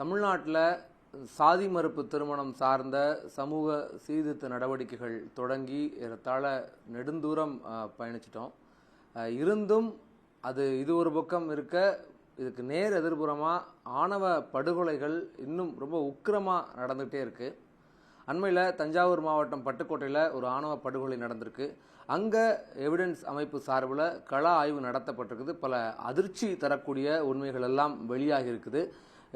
தமிழ்நாட்டில் சாதி மறுப்பு திருமணம் சார்ந்த சமூக சீர்திருத்த நடவடிக்கைகள் தொடங்கி ஏறத்தாழ நெடுந்தூரம் பயணிச்சிட்டோம். இருந்தும் அது இது ஒரு பக்கம் இருக்க இதுக்கு நேர் எதிர்புறமாக ஆணவ படுகொலைகள் இன்னும் ரொம்ப உக்கிரமாக நடந்துகிட்டே இருக்கு. அண்மையில் தஞ்சாவூர் மாவட்டம் பட்டுக்கோட்டையில் ஒரு ஆணவ படுகொலை நடந்திருக்கு. அங்கே எவிடன்ஸ் அமைப்பு சார்பில் கள ஆய்வு நடத்தப்பட்டிருக்குது. பல அதிர்ச்சி தரக்கூடிய உண்மைகள் எல்லாம் வெளியாகி இருக்குது.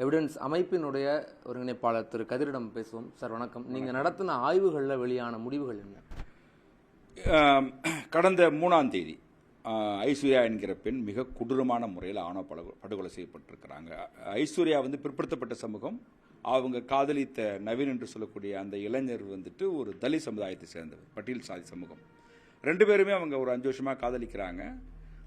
எவிடன்ஸ் அமைப்பினுடைய ஒருங்கிணைப்பாளர் திரு கதிரிடம் பேசுவோம். சார் வணக்கம். நீங்கள் நடத்தின ஆய்வுகளில் வெளியான முடிவுகள் என்ன? கடந்த மூணாம் தேதி ஐஸ்வர்யா என்கிற பெண் மிக கொடூரமான முறையில் ஆணவ படுகொ- படுகொலை செய்யப்பட்டிருக்கிறாங்க. ஐஸ்வர்யா வந்து பிற்படுத்தப்பட்ட சமூகம். அவங்க காதலித்த நவீன் என்று சொல்லக்கூடிய அந்த இளைஞர் வந்துட்டு ஒரு தலித் சமுதாயத்தை சேர்ந்தவர் பட்டியல் சாதி சமூகம். ரெண்டு பேருமே அவங்க ஒரு அஞ்சு வருஷமாக காதலிக்கிறாங்க.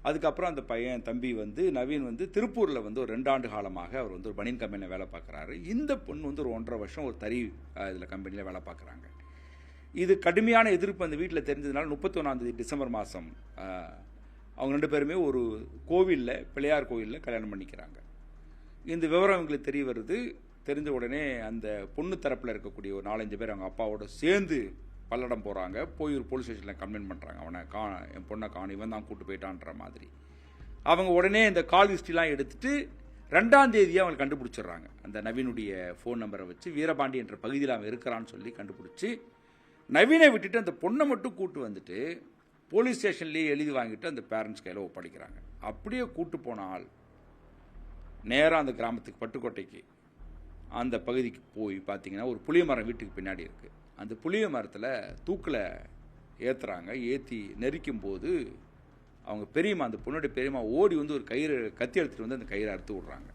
அதுக்கப்புறம் அந்த பையன் தம்பி வந்து நவீன் வந்து திருப்பூரில் வந்து ஒரு ரெண்டாண்டு காலமாக அவர் வந்து ஒரு பனியன் கம்பெனியில் வேலை பார்க்குறாரு. இந்த பொண்ணு வந்து ஒரு ஒன்றரை வருஷம் ஒரு தறி இதில் கம்பெனியில் வேலை பார்க்குறாங்க. இது கடுமையான எதிர்ப்பு அந்த வீட்டில் தெரிஞ்சதுனால முப்பத்தி டிசம்பர் மாதம் அவங்க ரெண்டு பேருமே ஒரு கோவிலில் பிள்ளையார் கோவிலில் கல்யாணம் பண்ணிக்கிறாங்க. இந்த விவரம் எங்களுக்கு தெரிய வருது. தெரிஞ்ச உடனே அந்த பொண்ணு தரப்பில் இருக்கக்கூடிய ஒரு நாலஞ்சு பேர் அவங்க அப்பாவோட சேர்ந்து பல்லடம் போகிறாங்க போய் ஒரு போலீஸ் ஸ்டேஷனில் கம்ப்ளைண்ட் பண்ணுறாங்க அவனை கா என் பொண்ணை காண இவன் தான் கூட்டு போயிட்டான்ற மாதிரி. அவங்க உடனே இந்த கால் ஹிஸ்ட்ரிலாம் எடுத்துட்டு ரெண்டாம் தேதியே அவங்க கண்டுபிடிச்சிடுறாங்க. அந்த நவீனுடைய ஃபோன் நம்பரை வச்சு வீரபாண்டி என்ற பகுதியில் அவன் இருக்கிறான்னு சொல்லி கண்டுபிடிச்சி நவீனை விட்டுட்டு அந்த பொண்ணை மட்டும் கூட்டு வந்துட்டு போலீஸ் ஸ்டேஷன்லேயே எழுதி வாங்கிட்டு அந்த பேரண்ட்ஸ் கையில் ஒப்படைக்கிறாங்க. அப்படியே கூட்டு போன ஆள் நேராக அந்த கிராமத்துக்கு பட்டுக்கோட்டைக்கு அந்த பகுதிக்கு போய் பார்த்தீங்கன்னா ஒரு புளிய மரம் வீட்டுக்கு பின்னாடி இருக்குது அந்த புளிய மரத்தில் தூக்கில் ஏற்றுறாங்க ஏற்றி நெரிக்கும் போது அவங்க பெரியம்மா அந்த பொண்ணுடைய பெரியம்மா ஓடி வந்து ஒரு கயிறு கத்தி எடுத்துகிட்டு வந்து அந்த கயிறை அறுத்து விட்றாங்க.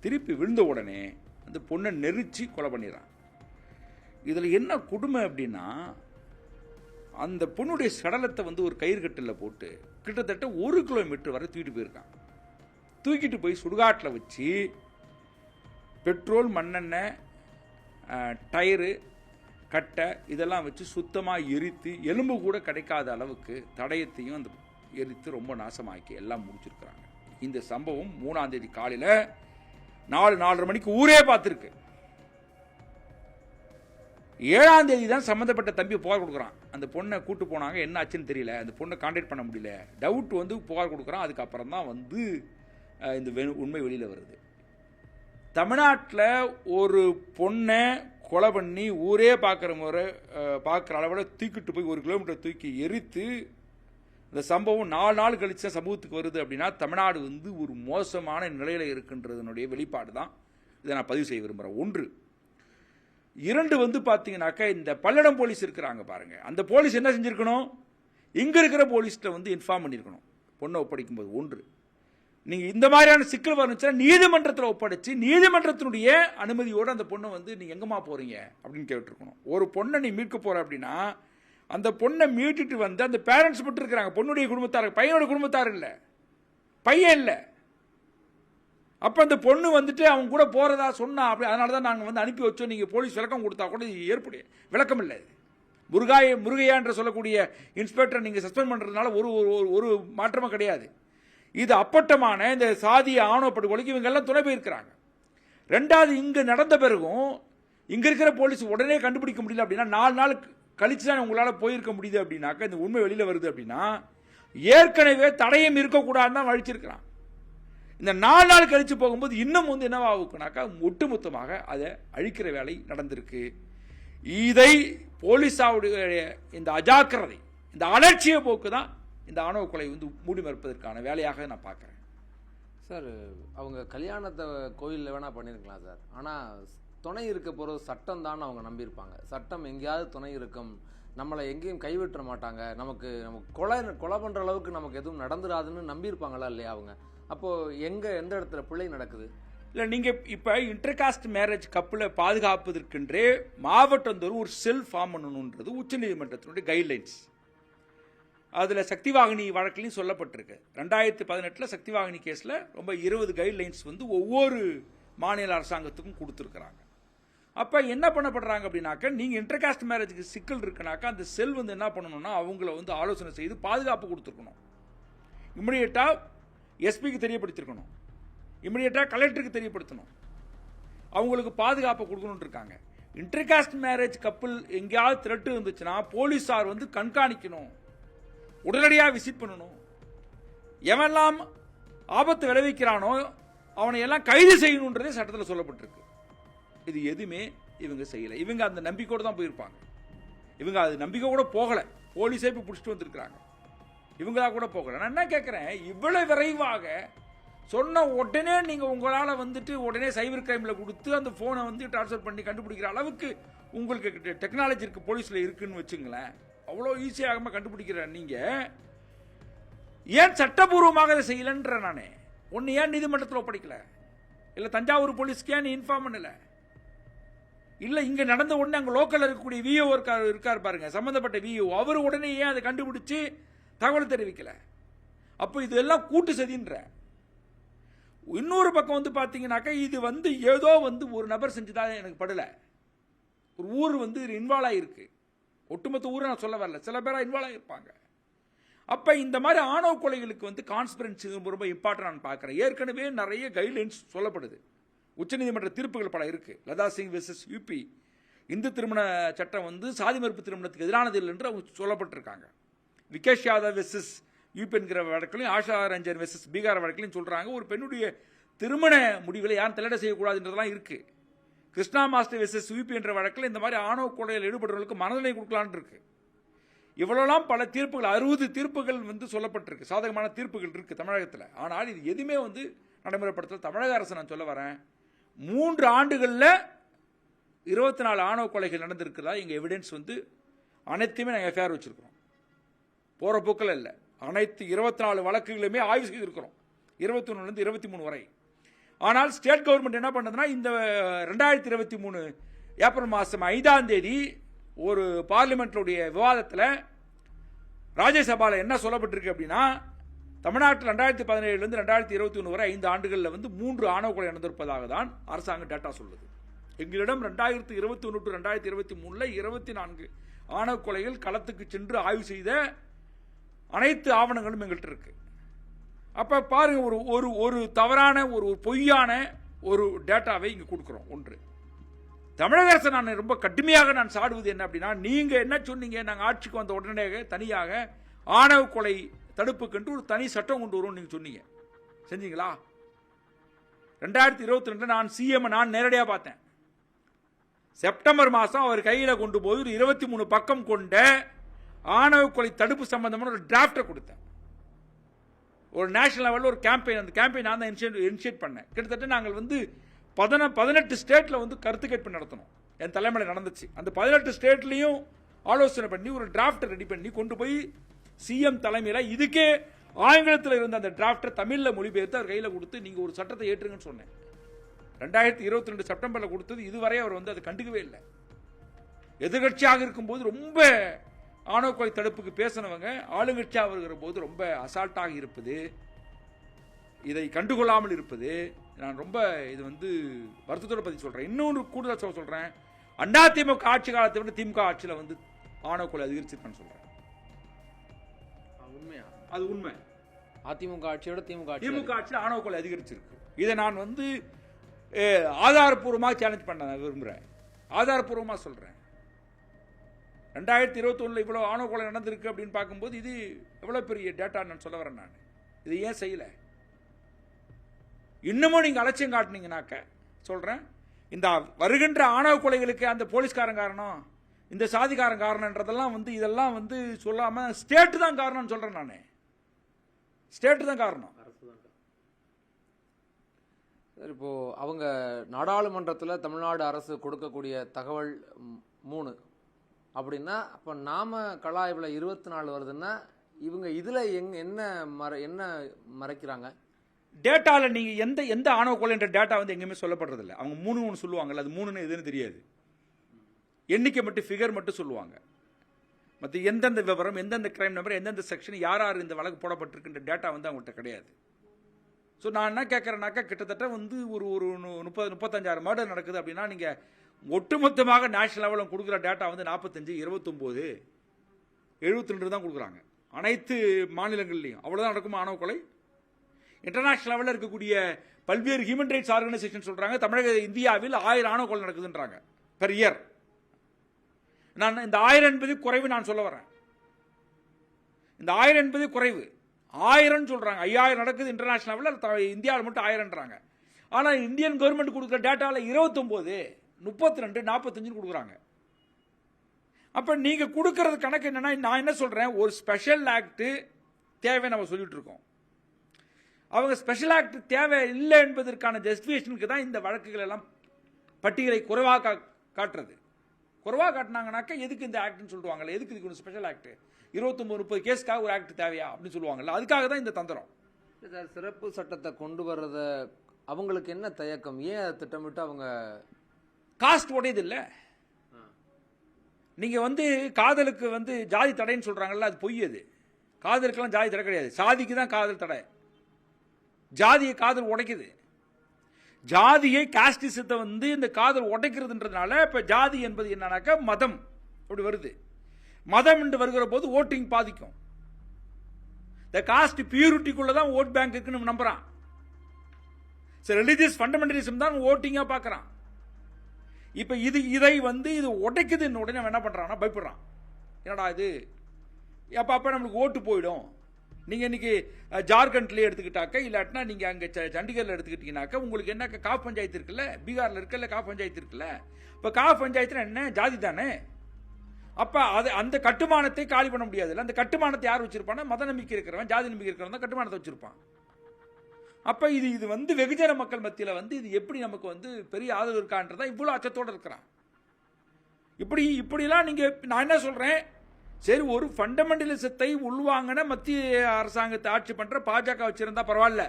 திருப்பி விழுந்த உடனே அந்த பொண்ணை நெரிச்சு கொலை பண்ணிடுறாங்க இதில் என்ன கொடுமை அப்படின்னா அந்த பொண்ணுடைய சடலத்தை வந்து ஒரு கயிறு கட்டில் போட்டு கிட்டத்தட்ட ஒரு கிலோமீட்டர் வரை தூக்கிட்டு போயிருக்கான். தூக்கிட்டு போய் சுடுகாட்டில் வச்சு பெட்ரோல் மண்ணெண்ணெய் டயரு கட்டை இதெல்லாம் வச்சு சுத்தமாக எரித்து எலும்பு கூட கிடைக்காத அளவுக்கு தடயத்தையும் அந்த எரித்து ரொம்ப நாசமாக்கி எல்லாம் முடிச்சிருக்கிறாங்க. இந்த சம்பவம் மூணாம் தேதி காலையில் நாலு நாலரை மணிக்கு ஊரே பார்த்துருக்கு. ஏழாம் தேதி தான் சம்மந்தப்பட்ட தம்பி புகார் கொடுக்குறான். அந்த பொண்ணை கூட்டு போனாங்க. என்ன ஆச்சுன்னு தெரியல. அந்த பொண்ணை கான்டாக்ட் பண்ண முடியல. டவுட் வந்து புகார் கொடுக்குறான். அதுக்கப்புறம் தான் வந்து இந்த வெ- உண்மை வெளியில் வருது. தமிழ்நாட்டில் ஒரு பொண்ணை கொலை பண்ணி ஊரே பார்க்குற முறை பார்க்குற அளவில் தூக்கிட்டு போய் ஒரு கிலோமீட்டர் தூக்கி எரித்து இந்த சம்பவம் நாலு நாள் கழிச்ச சமூகத்துக்கு வருது அப்படின்னா தமிழ்நாடு வந்து ஒரு மோசமான நிலையில் இருக்கின்றதனுடைய வெளிப்பாடு தான் இதை நான் பதிவு செய்ய விரும்புகிறேன் ஒன்று இரண்டு வந்து பார்த்தீங்கன்னாக்கா இந்த பல்லடம் போலீஸ் இருக்கிறாங்க பாருங்க. அந்த போலீஸ் என்ன செஞ்சுருக்கணும்? இங்கே இருக்கிற போலீஸ்கிட்ட வந்து இன்ஃபார்ம் பண்ணியிருக்கணும் பொண்ணை ஒப்படைக்கும் போது ஒன்று நீங்க இந்த மாதிரியான சிக்கல் வந்துச்சுன்னா நீதிமன்றத்தில் ஒப்படைச்சு நீதிமன்றத்தினுடைய அனுமதியோடு அந்த பொண்ணை வந்து நீ எங்கம்மா போறீங்க அப்படின்னு கேட்டுருக்கணும். ஒரு பொண்ணை நீ மீட்க போற அப்படின்னா அந்த பொண்ணை மீட்டுட்டு வந்து அந்த பேரண்ட்ஸ் மட்டும் இருக்கிறாங்க பொண்ணுடைய குடும்பத்தார் பையனோட குடும்பத்தார் இல்லை. பையன் இல்லை. அப்ப அந்த பொண்ணு வந்துட்டு அவங்க கூட போறதா சொன்னா அப்படி அதனால தான் நாங்கள் வந்து அனுப்பி வச்சோம். நீங்க போலீஸ் விளக்கம் கொடுத்தா கூட இது ஏற்புடைய விளக்கம் இல்லை முருகாய முருகையா என்று சொல்லக்கூடிய இன்ஸ்பெக்டர் நீங்க சஸ்பெண்ட் பண்றதுனால ஒரு ஒரு- ஒரு மாற்றமும் கிடையாது. இது அப்பட்டமான இந்த சாதிய ஆணவ படுகொலைக்கு இவங்கெல்லாம் துணை போயிருக்கிறாங்க. ரெண்டாவது இங்கே நடந்த பிறகும் இங்கே இருக்கிற போலீஸ் உடனே கண்டுபிடிக்க முடியல அப்படின்னா நாலு நாள் கழிச்சு தான் உங்களால் போயிருக்க முடியுது அப்படின்னாக்கா இந்த உண்மை வெளியில் வருது அப்படின்னா ஏற்கனவே தடயம் இருக்கக்கூடாதுன்னு தான் வழிச்சிருக்கிறான் இந்த நாலு நாள் கழித்து போகும்போது இன்னும் வந்து என்னவாகுக்குனாக்கா ஒட்டுமொத்தமாக அதை அழிக்கிற வேலை நடந்திருக்கு. இதை போலீஸாவுடைய இந்த அஜாக்கிரதை இந்த அலட்சிய போக்கு தான் இந்த ஆணவ கொலை வந்து மூடி மறுப்பதற்கான வேலையாக நான் பார்க்குறேன். சார் அவங்க கல்யாணத்தை கோயிலில் வேணால் பண்ணியிருக்கலாம் சார். ஆனால் துணை இருக்க போகிறது சட்டம் தான் அவங்க நம்பியிருப்பாங்க. சட்டம் எங்கேயாவது துணை இருக்கும். நம்மளை எங்கேயும் கைவிட்டுற மாட்டாங்க. நமக்கு நமக்கு கொலை கொலை பண்ணுற அளவுக்கு நமக்கு எதுவும் நடந்துராதுன்னு நம்பியிருப்பாங்களா இல்லையா அவங்க? அப்போது எங்கே எந்த இடத்துல பிழை நடக்குது? இல்லை நீங்கள் இப்போ இன்டர்காஸ்ட் மேரேஜ் கப்பில் பாதுகாப்பதற்கென்றே மாவட்டந்தோறும் ஒரு செல் ஃபார்ம் பண்ணணுன்றது உச்சநீதிமன்றத்தினுடைய கைட்லைன்ஸ் அதில் சக்திவாகினி வழக்கிலையும் சொல்லப்பட்டிருக்கு. ரெண்டாயிரத்தி பதினெட்டில் சக்திவாகினி கேஸில் ரொம்ப இருபது கைட்லைன்ஸ் வந்து ஒவ்வொரு மாநில அரசாங்கத்துக்கும் கொடுத்துருக்குறாங்க. அப்போ என்ன பண்ணப்படுறாங்க அப்படின்னாக்கா நீங்கள் இன்டர்காஸ்ட் மேரேஜுக்கு சிக்கல் இருக்குனாக்கா அந்த செல் வந்து என்ன பண்ணணும்னா அவங்கள வந்து ஆலோசனை செய்து பாதுகாப்பு கொடுத்துருக்கணும். இமிடியேட்டாக எஸ்பிக்கு தெரியப்படுத்திருக்கணும். இமிடியேட்டாக கலெக்டருக்கு தெரியப்படுத்தணும். அவங்களுக்கு பாதுகாப்பை கொடுக்கணும்னு இருக்காங்க. இன்டர்காஸ்ட் மேரேஜ் கப்பல் எங்கேயாவது த்ரெட்டு இருந்துச்சுன்னா போலீஸார் வந்து கண்காணிக்கணும். உடனடியாக விசிட் பண்ணணும். எவெல்லாம் ஆபத்து விளைவிக்கிறானோ அவனை எல்லாம் கைது செய்யணுன்றதே சட்டத்தில் சொல்லப்பட்டிருக்கு. இது எதுவுமே இவங்க செய்யலை. இவங்க அந்த நம்பிக்கையோடு தான் போயிருப்பாங்க. இவங்க அது நம்பிக்கை கூட போகலை. போலீஸே போய் பிடிச்சிட்டு வந்திருக்கிறாங்க. இவங்களா கூட போகலை. நான் என்ன கேட்குறேன் இவ்வளோ விரைவாக சொன்ன உடனே நீங்கள் உங்களால் வந்துட்டு உடனே சைபர் கிரைமில் கொடுத்து அந்த ஃபோனை வந்து ட்ரான்ஸ்ஃபர் பண்ணி கண்டுபிடிக்கிற அளவுக்கு உங்களுக்கு டெக்னாலஜி இருக்குது போலீஸில் இருக்குன்னு வச்சுங்களேன். அவ்வளோ ஈஸியாகாமல் கண்டுபிடிக்கிற நீங்கள் ஏன் சட்டபூர்வமாக அதை செய்யலைன்ற நானே. ஒன்று ஏன் நீதிமன்றத்தில் ஒப்படைக்கல? இல்லை தஞ்சாவூர் போலீஸ்க்கு ஏன் இன்ஃபார்ம் பண்ணல? இல்லை இங்கே நடந்த உடனே அங்கே லோக்கலில் இருக்கக்கூடிய விஓ இருக்கார் இருக்கார் பாருங்க சம்மந்தப்பட்ட விஓ அவர் உடனே ஏன் அதை கண்டுபிடிச்சி தகவல் தெரிவிக்கல? அப்போ இதெல்லாம் கூட்டு சதின்ற. இன்னொரு பக்கம் வந்து பார்த்தீங்கன்னாக்கா இது வந்து ஏதோ வந்து ஒரு நபர் செஞ்சுதான் எனக்கு படலை. ஒரு ஊர் வந்து இன்வால்வ் ஆகிருக்கு ஒட்டுமொத்த ஊரை நான் சொல்ல வரல. சில பேராக இன்வால்வ் ஆகியிருப்பாங்க அப்போ இந்த மாதிரி ஆணவ கொலைகளுக்கு வந்து கான்ஸ்பிரன்சி ரொம்ப இம்பார்ட்டன் நான் பார்க்குறேன் ஏற்கனவே நிறைய கைட்லைன்ஸ் சொல்லப்படுது. உச்சநீதிமன்ற தீர்ப்புகள் பல இருக்குது லதா சிங் வெர்சஸ் யூபி இந்து திருமண சட்டம் வந்து சாதி மறுப்பு திருமணத்துக்கு எதிரானது இல்லை என்று அவங்க சொல்லப்பட்டிருக்காங்க. விகேஷ் யாதவ் வெர்சஸ் யூபி என்கிற வழக்கிலையும் ஆஷா ரஞ்சன் வெர்சஸ் பீகார் வழக்கிலையும் சொல்கிறாங்க ஒரு பெண்ணுடைய திருமண முடிவுகளை யாரும் தலையிட செய்யக்கூடாதுன்றதெல்லாம் இருக்குது கிருஷ்ணா மாஸ்டர் விசஸ் யூபி என்ற வழக்கில் இந்த மாதிரி ஆணவ கொலையில் ஈடுபடுறவர்களுக்கு மனதனை கொடுக்கலான் இருக்கு. இவ்வளோலாம் பல தீர்ப்புகள் அறுபது தீர்ப்புகள் வந்து சொல்லப்பட்டிருக்கு. சாதகமான தீர்ப்புகள் இருக்கு தமிழகத்தில். ஆனால் இது எதுவுமே வந்து நடைமுறைப்படுத்தல. தமிழக அரசு நான் சொல்ல வரேன். மூன்று ஆண்டுகளில் இருபத்தி நாலு ஆணவ கொலைகள் நடந்திருக்கிறதா எங்கள் எவிடன்ஸ் வந்து அனைத்தையுமே நாங்கள் எஃப்ஐஆர் வச்சிருக்கிறோம். போகிற போக்கில் இல்லை. அனைத்து இருபத்தி நாலு வழக்குகளுமே ஆய்வு செய்திருக்கிறோம். இருபத்தி ஒன்றுலேருந்து இருபத்தி மூணு வரை. ஆனால் ஸ்டேட் கவர்மெண்ட் என்ன பண்ணதுன்னா இந்த ரெண்டாயிரத்தி இருபத்தி மூணு ஏப்ரல் மாதம் ஐந்தாம் தேதி ஒரு பார்லிமெண்ட்டுடைய விவாதத்தில் ராஜ்யசபாவில் என்ன சொல்லப்பட்டிருக்கு அப்படின்னா தமிழ்நாட்டில் ரெண்டாயிரத்தி பதினேழுலேருந்து ரெண்டாயிரத்தி இருபத்தி ஒன்று வரை ஐந்து ஆண்டுகளில் வந்து மூன்று ஆணவ கொலை நடந்திருப்பதாக தான் அரசாங்கம் டேட்டா சொல்லுது. எங்களிடம் ரெண்டாயிரத்தி இருபத்தி ஒன்று டு ரெண்டாயிரத்தி இருபத்தி மூணில் இருபத்தி நான்கு ஆணவ கொலைகள் களத்துக்கு சென்று ஆய்வு செய்த அனைத்து ஆவணங்களும் எங்கள்கிட்ட இருக்குது அப்போ பாருங்க ஒரு ஒரு ஒரு தவறான ஒரு பொய்யான ஒரு டேட்டாவை இங்கே கொடுக்குறோம். ஒன்று. தமிழக அரசு நான் ரொம்ப கடுமையாக நான் சாடுவது என்ன அப்படின்னா நீங்க என்ன சொன்னீங்க நாங்கள் ஆட்சிக்கு வந்த உடனே தனியாக ஆணவ கொலை தடுப்புக்கென்று ஒரு தனி சட்டம் கொண்டு வரும் நீங்க சொன்னீங்க. செஞ்சீங்களா? ரெண்டாயிரத்தி இருபத்தி ரெண்டு நான் சிஎம் நான் நேரடியாக பார்த்தேன். செப்டம்பர் மாதம் அவர் கையில் கொண்டு போய் ஒரு இருபத்தி மூணு பக்கம் கொண்ட ஆணவ கொலை தடுப்பு சம்பந்தமான ஒரு டிராஃப்டை கொடுத்தேன். ஒரு நேஷனல் லெவலில் ஒரு கேம்பெயின் அந்த கேம்பெயின் நான் தான் இனிஷியேட் இனிஷியேட் பண்ணேன். கிட்டத்தட்ட நாங்கள் வந்து பதின பதினெட்டு ஸ்டேட்டில் வந்து கருத்து கேட்பு நடத்தணும் என் தலைமையில் நடந்துச்சு. அந்த பதினெட்டு ஸ்டேட்லேயும் ஆலோசனை பண்ணி ஒரு டிராஃப்டை ரெடி பண்ணி கொண்டு போய் சிஎம் தலைமையில் இதுக்கே ஆங்கிலத்தில் இருந்த அந்த டிராஃப்டை தமிழில் மொழிபெயர்த்து அவர் கையில் கொடுத்து நீங்கள் ஒரு சட்டத்தை ஏற்றுங்கன்னு சொன்னேன். ரெண்டாயிரத்தி இருபத்தி ரெண்டு செப்டம்பரில் கொடுத்தது இதுவரை அவர் வந்து அதை கண்டுக்கவே இல்லை. எதிர்கட்சியாக இருக்கும்போது ரொம்ப ஆணவ கொலை தடுப்புக்கு பேசினவங்க ஆளுங்கட்சியாக வருகிற போது ரொம்ப அசால்ட்டாக இருப்பது இதை கண்டுகொள்ளாமல் இருப்பது நான் ரொம்ப இது வந்து வருத்தத்தோட பற்றி சொல்கிறேன் இன்னொன்று கூடுதல் சொல்ல சொல்கிறேன் அண்ணா திமுக ஆட்சி காலத்தை விட திமுக ஆட்சியில் வந்து ஆணவ கொலை அதிகரிச்சிருக்கேன்னு சொல்கிறேன் உண்மையா? அது உண்மை. அதிமுக ஆட்சியோட திமுக திமுக ஆட்சியில் ஆணவ கொலை அதிகரிச்சிருக்கு. இதை நான் வந்து ஆதாரப்பூர்வமாக சேலஞ்ச் பண்ண விரும்புகிறேன் ஆதாரப்பூர்வமாக சொல்கிறேன் ரெண்டாயிரத்தி இருபத்தொன்னில் இவ்வளோ ஆணவ கொலை நடந்திருக்கு அப்படின்னு பார்க்கும்போது இது எவ்வளோ பெரிய டேட்டா நான் சொல்ல வரேன் நான். இது ஏன் செய்யலை? இன்னமும் நீங்கள் அலட்சியம் காட்டுனீங்கனாக்க சொல்கிறேன் இந்த வருகின்ற ஆணவ கொலைகளுக்கு அந்த போலீஸ்காரன் காரணம் இந்த சாதிக்காரன் காரணன்றதெல்லாம் வந்து இதெல்லாம் வந்து சொல்லாமல் ஸ்டேட்டு தான் காரணம்னு சொல்கிறேன் நான். ஸ்டேட்டு தான் காரணம். சார் இப்போது அவங்க நாடாளுமன்றத்தில் தமிழ்நாடு அரசு கொடுக்கக்கூடிய தகவல் மூணு. அப்படின்னா அப்போ நாம கலாய்வில் இருபத்தி நாலு வருதுன்னா இவங்க இதில் எங் என்ன மற என்ன மறைக்கிறாங்க? டேட்டாவில் நீங்கள் எந்த எந்த ஆணவ கொலைன்ற டேட்டா வந்து எங்கேயுமே சொல்லப்படுறதில்ல. அவங்க மூணு ஒன்று சொல்லுவாங்கல்ல அது மூணுன்னு எதுன்னு தெரியாது. எண்ணிக்கை மட்டும் ஃபிகர் மட்டும் சொல்லுவாங்க. மற்ற எந்தெந்த விவரம் எந்தெந்த கிரைம் நம்பர் எந்தெந்த செக்ஷன் யார் யார் இந்த வழக்கு போடப்பட்டிருக்குன்ற டேட்டா வந்து அவங்கள்ட்ட கிடையாது. ஸோ நான் என்ன கேட்குறேனாக்கா கிட்டத்தட்ட வந்து ஒரு ஒரு முப்பது முப்பத்தஞ்சாயிரம் மர்டர் நடக்குது அப்படின்னா நீங்கள் ஒட்டுமொத்தமாக நேஷனல் லெவலில் கொடுக்குற டேட்டா வந்து நாற்பத்தஞ்சு இருபத்தொம்போது எழுபத்தி ரெண்டு தான் கொடுக்குறாங்க. அனைத்து மாநிலங்கள்லையும். அவ்வளோதான் நடக்கும் ஆணவ கொலை? இன்டர்நேஷனல் லெவலில் இருக்கக்கூடிய பல்வேறு ஹியூமன் ரைட்ஸ் ஆர்கனைசேஷன் சொல்கிறாங்க தமிழக இந்தியாவில் ஆயிரம் ஆணவ கொலை நடக்குதுன்றாங்க பெர் இயர் நான் இந்த ஆயிரம் என்பது குறைவு நான் சொல்ல வரேன். இந்த ஆயிரம் என்பது குறைவு. ஆயிரம் சொல்கிறாங்க ஐயாயிரம் நடக்குது இன்டர்நேஷனல் லெவலில் இந்தியாவில் மட்டும் ஆயிரம்ன்றாங்க. ஆனால் இந்தியன் கவர்மெண்ட் கொடுக்குற டேட்டாவில் இருபத்தொம்போது. முப்பத்தி ரெண்டு நாற்பத்தஞ்சுன்னு கொடுக்குறாங்க. அப்போ நீங்கள் கொடுக்கறது கணக்கு என்னன்னா நான் என்ன சொல்கிறேன் ஒரு ஸ்பெஷல் ஆக்ட்டு தேவை நம்ம சொல்லிட்டு இருக்கோம். அவங்க ஸ்பெஷல் ஆக்ட் தேவை இல்லை என்பதற்கான ஜஸ்டிஃபிகேஷனுக்கு தான் இந்த வழக்குகள் எல்லாம் பட்டியலை குறைவாக கா- காட்டுறது. குறைவாக காட்டினாங்கனாக்கா எதுக்கு இந்த ஆக்ட்னு சொல்லுவாங்கல்ல எதுக்கு இதுக்கு ஸ்பெஷல் ஆக்ட் இருபத்தொம்பது முப்பது கேஸ்க்காக ஒரு ஆக்ட் தேவையா அப்படின்னு சொல்லுவாங்கல்ல அதுக்காக தான் இந்த தந்திரம். சார் சிறப்பு சட்டத்தை கொண்டு வர்றத அவங்களுக்கு என்ன தயக்கம்? ஏன் திட்டமிட்டு அவங்க காஸ்ட் உடையது இல்லை நீங்கள் வந்து காதலுக்கு வந்து ஜாதி தடைன்னு சொல்கிறாங்கல்ல அது பொய் அது. காதலுக்கெல்லாம் ஜாதி தடை கிடையாது. சாதிக்கு தான் காதல் தடை. ஜாதியை காதல் உடைக்குது. ஜாதியை காஸ்டிசத்தை வந்து இந்த காதல் உடைக்கிறதுன்றதுனால இப்போ ஜாதி என்பது என்னன்னாக்கா மதம். அப்படி வருது. மதம் என்று வருகிற போது ஓட்டிங் பாதிக்கும். இந்த காஸ்ட் பியூரிட்டிக்குள்ள தான் ஓட் பேங்க் இருக்குன்னு நம்புறான் சரி ரிலீஜியஸ் ஃபண்டமெண்டலிசம் தான் ஓட்டிங்காக பார்க்குறான். இப்போ இது இதை வந்து இது உடைக்குதுன்னு உடனே அவன் என்ன பண்ணுறான்னா பயப்படுறான். என்னடா இது? அப்போ அப்போ நம்மளுக்கு ஓட்டு போயிடும். நீங்கள் இன்றைக்கி ஜார்க்கண்ட்லேயே எடுத்துக்கிட்டாக்க இல்லாட்டினா நீங்கள் அங்கே ச- சண்டிகரில் எடுத்துக்கிட்டீங்கன்னாக்க உங்களுக்கு என்ன காப் பஞ்சாயத்து இருக்குல்ல? பீகாரில் இருக்குல்ல காஃப் பஞ்சாயத்து இருக்குல்ல? இப்போ காஃப் பஞ்சாயத்துல என்ன? ஜாதி தானே. அப்போ அது அந்த கட்டுமானத்தை காலி பண்ண முடியாதுல்ல? அந்த கட்டுமானத்தை யார் வச்சிருப்பான்னா மத நம்பிக்கை இருக்கிறவன் ஜாதி நம்பிக்கை இருக்கிறவன் தான் கட்டுமானத்தை வச்சுருப்பான். அப்போ இது இது வந்து வெகுஜன மக்கள் மத்தியில் வந்து இது எப்படி நமக்கு வந்து பெரிய ஆதரவு இருக்கான்றதா இவ்வளோ அச்சத்தோடு இருக்கிறான். இப்படி இப்படிலாம் நீங்கள் நான் என்ன சொல்கிறேன் சரி ஒரு ஃபண்டமெண்டலிசத்தை உள்வாங்கின மத்திய அரசாங்கத்தை ஆட்சி பண்ணுற பாஜக வச்சுருந்தா பரவாயில்ல.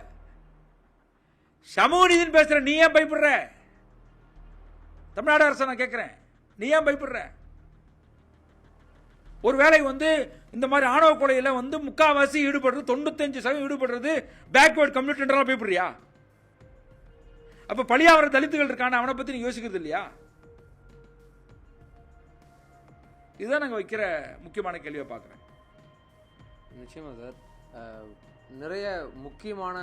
சமூக நீதினு பேசுற நீ ஏன் பயப்படுற? தமிழ்நாடு அரசை நான் கேட்குறேன். நீ ஏன் பயப்படுற? ஒருவேளை வந்து இந்த மாதிரி ஆணவ கொலையில் வந்து முக்காவாசி ஈடுபடுறது தொண்ணூத்தஞ்சு சதவீதம் ஈடுபடுறது பேக்வேர்ட் கம்யூனிட்டின்றலாம் பயப்படுறியா அப்போ பழியாவர தலித்துகள் இருக்கான அவனை பற்றி நீ யோசிக்கிறது இல்லையா? இதுதான் நாங்கள் வைக்கிற முக்கியமான கேள்வியை பார்க்குறேன். நிச்சயமாக சார். நிறைய முக்கியமான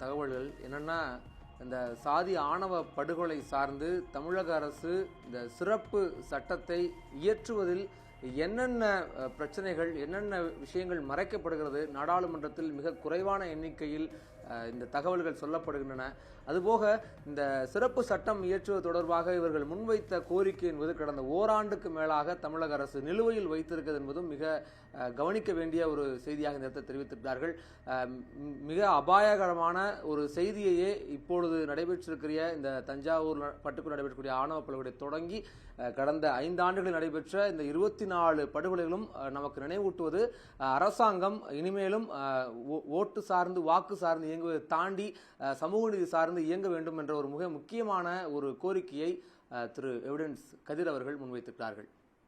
தகவல்கள். என்னென்னா இந்த சாதி ஆணவ படுகொலை சார்ந்து தமிழக அரசு இந்த சிறப்பு சட்டத்தை இயற்றுவதில் என்னென்ன பிரச்சனைகள் என்னென்ன விஷயங்கள் மறைக்கப்படுகிறது நாடாளுமன்றத்தில் மிக குறைவான எண்ணிக்கையில் இந்த தகவல்கள் சொல்லப்படுகின்றன. அதுபோக இந்த சிறப்பு சட்டம் இயற்றுவது தொடர்பாக இவர்கள் முன்வைத்த கோரிக்கை என்பது கடந்த ஓராண்டுக்கு மேலாக தமிழக அரசு நிலுவையில் வைத்திருக்கிறது என்பதும் மிக கவனிக்க வேண்டிய ஒரு செய்தியாக இந்த இடத்தை தெரிவித்திருக்கிறார்கள். மிக அபாயகரமான ஒரு செய்தியையே இப்பொழுது நடைபெற்றிருக்கிற இந்த தஞ்சாவூர் ந- பட்டுக்குள் நடைபெறக்கூடிய ஆணவ படுகொலை தொடங்கி கடந்த ஐந்து ஆண்டுகளில் நடைபெற்ற இந்த இருபத்தி நாலு படுகொலைகளும் நமக்கு நினைவூட்டுவது அரசாங்கம் இனிமேலும் ஓ- ஓட்டு சார்ந்து வாக்கு சார்ந்து இயங்குவதை தாண்டி சமூக நீதி சார்ந்து இயங்க வேண்டும் என்ற ஒரு மிக முக்கியமான ஒரு கோரிக்கையை திரு எவிடன்ஸ் கதிர் அவர்கள் முன்வைத்திருக்கிறார்கள்.